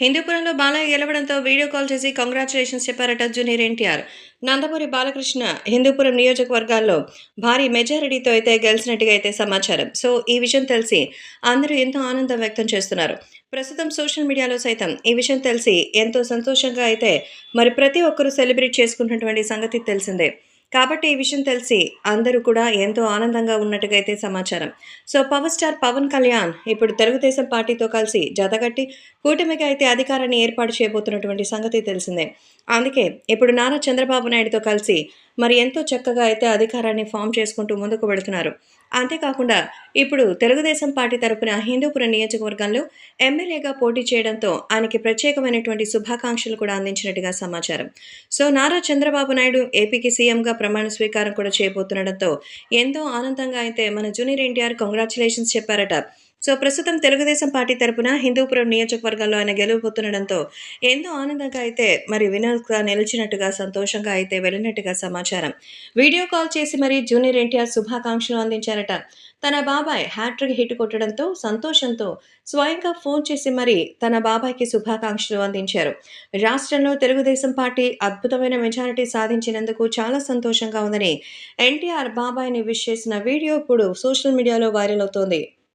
హిందూపురంలో బాలయ్య గెలవడంతో video call చేసి congratulations చెప్పారట జూనియర్ ఎన్టీఆర్. నందమూరి బాలకృష్ణ హిందూపురం నియోజకవర్గాల్లో భారీ మెజారిటీతో అయితే గెలిచినట్టుగా అయితే సమాచారం. సో ఈ విషయం తెలిసి అందరూ ఎంతో ఆనందం వ్యక్తం చేస్తున్నారు. ప్రస్తుతం సోషల్ మీడియాలో సైతం ఈ విషయం తెలిసి ఎంతో సంతోషంగా అయితే మరి ప్రతి ఒక్కరూ సెలబ్రేట్ చేసుకుంటున్నటువంటి సంగతి తెలిసిందే. కాబట్టి ఈ విషయం తెలిసి అందరూ కూడా ఎంతో ఆనందంగా ఉన్నట్టుగా అయితే సమాచారం. So power star Pawan Kalyan ఇప్పుడు తెలుగుదేశం పార్టీతో కలిసి జతగట్టి కూటమికి అయితే అధికారాన్ని ఏర్పాటు చేయబోతున్నటువంటి సంగతి తెలిసిందే. అందుకే ఇప్పుడు నారా చంద్రబాబు నాయుడుతో కలిసి మరి ఎంతో చక్కగా అయితే అధికారాన్ని ఫామ్ చేసుకుంటూ ముందుకు వెళుతున్నారు. అంతేకాకుండా ఇప్పుడు తెలుగుదేశం పార్టీ తరపున హిందూపురం నియోజకవర్గంలో ఎమ్మెల్యేగా పోటీ చేయడంతో ఆయనకి ప్రత్యేకమైనటువంటి శుభాకాంక్షలు కూడా అందించినట్టుగా సమాచారం. సో నారా చంద్రబాబు నాయుడు ఏపీకి సీఎంగా ప్రమాణ స్వీకారం కూడా చేయబోతుండడంతో ఎంతో ఆనందంగా అయితే మన జూనియర్ ఎన్టీఆర్ కంగ్రాచులేషన్స్ చెప్పారట. సో ప్రస్తుతం తెలుగుదేశం పార్టీ తరపున హిందూపురం నియోజకవర్గంలో ఆయన గెలువబోతుండడంతో ఎంతో ఆనందంగా అయితే మరి వినోద్గా నిలిచినట్టుగా సంతోషంగా అయితే వెళ్ళినట్టుగా సమాచారం. వీడియో కాల్ చేసి మరి జూనియర్ ఎన్టీఆర్ శుభాకాంక్షలు అందించారట. తన బాబాయ్ హ్యాట్రిక్ హిట్ కొట్టడంతో సంతోషంతో స్వయంగా ఫోన్ చేసి మరి తన బాబాయ్కి శుభాకాంక్షలు అందించారు. రాష్ట్రంలో తెలుగుదేశం పార్టీ అద్భుతమైన మెజారిటీ సాధించినందుకు చాలా సంతోషంగా ఉందని ఎన్టీఆర్ బాబాయ్ని విష్ చేసిన వీడియో ఇప్పుడు సోషల్ మీడియాలో వైరల్ అవుతోంది.